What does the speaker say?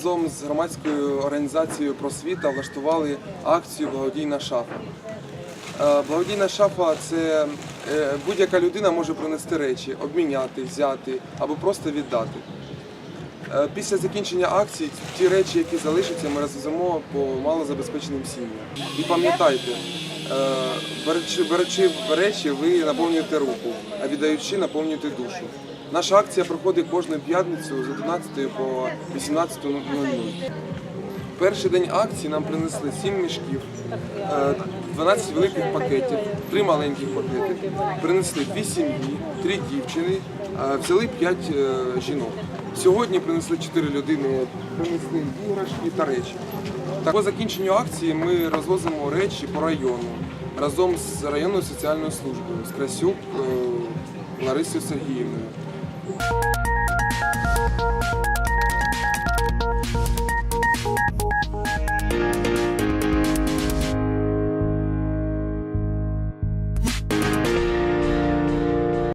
з громадською організацією просвіта влаштували акцію Благодійна шафа. Е, Благодійна шафа це е, будь-яка людина може принести речі, обміняти, взяти або просто віддати. Е, Після закінчення акції ті речі, які залишаться, ми розвеземо по малозабезпеченим сім'ям. І пам'ятайте, беручи речі, ви наповнюєте руку, а віддаючи, наповнюєте душу. Наша акція проходить кожну п'ятницю з 11 по 18.00. Перший день акції нам принесли 7 мішків, е, 12 великих пакетів, 3 маленьких пакети. Принесли 2 сім'ї, 3 дівчини, е, взяли 5 жінок. Сьогодні принесли 4 людини, принесли іграшки та речі. Так, по закінченню акції ми розвозимо речі по району разом з районною соціальною службою з Красюк е, Ларисою Сергіївною. Bye.